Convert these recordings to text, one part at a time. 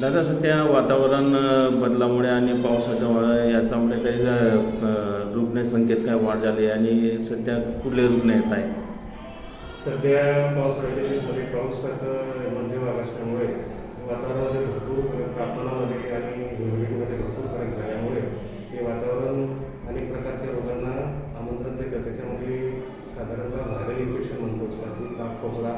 दादा सध्या वातावरण बदलामुळे आणि पावसाच्या याच्यामुळे काही रुग्णसंख्येत काय वाढ झाली आणि सध्या कुठले रुग्ण येत आहेत? सध्या पावसाळ्याच्या सॉरी पावसाचं मध्यम असल्यामुळे वातावरणामध्ये भरपूर तापमानामध्ये आणि ह्युमिडिटीमध्ये भरपूर फरक झाल्यामुळे हे वातावरण अनेक प्रकारच्या रोगांना आमंत्रण देतं. त्याच्यामध्ये साधारणतः व्हायरल इन्फेक्शन म्हणतो सर्दी ताप खोकला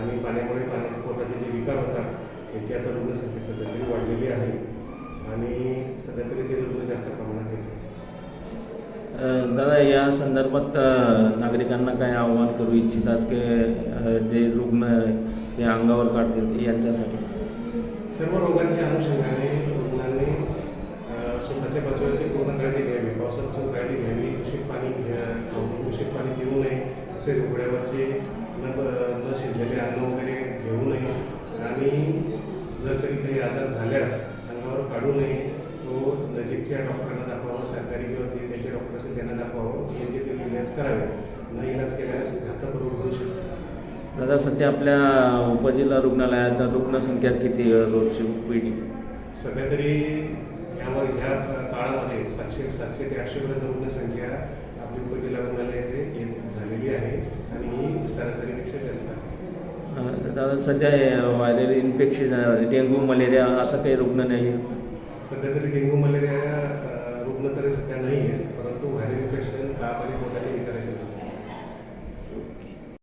आणि पाण्यामुळे पाण्याच्या पोटाचे जे विकार होतात याची आता रुग्णसंख्या सध्या तरी वाढलेली आहे आणि सध्या तरी ते रुग्ण जास्त प्रमाणात येतात अ, दादा या संदर्भात नागरिकांना काय आव्हान करू इच्छितात की जे रुग्ण ते अंगावर काढतील यांच्यासाठी? सर्व रोगांच्या अनुषंगाने रुग्णांनी स्वतःच्या बचावाची पूर्ण काळजी घ्यावी. पावसापासून काळजी घ्यावी. दूषित पाणी घ्या खाऊन दूषित पाणी पिऊ नये. तसेच उघड्यावरचे न शिजलेले अन्न वगैरे घेऊ नये. आणि काही आजार झाल्यास अंगावर काढू नये. तो नजीकच्या डॉक्टरांना दाखवावं सरकारी किंवा ते त्यांचे डॉक्टर असेल त्यांना दाखवावं. यांचे ते इलाज करावे न इलाज केल्यास घातक रोग होऊ शकतो. दादा सध्या आपल्या उपजिल्हा रुग्णालयात रुग्णसंख्या किती रोजची पिढी सध्या तरी यावर ह्या काळामध्ये सातशे सातशे ते आठशे पर्यंत रुग्णसंख्या आपली उपजिल्हा रुग्णालय येथे येत झालेली आहे. आणि ही सरासरीपेक्षा जास्त आहे. दादा सध्या व्हायरल इन्फेक्शन डेंग्यू मलेरिया असं काही रुग्ण नाही आहे? सध्या तरी डेंग्यू मलेरिया रुग्ण तरी सध्या नाही आहे परंतु व्हायरल इन्फेक्शन ताप आणि पोटाचे विकाराचे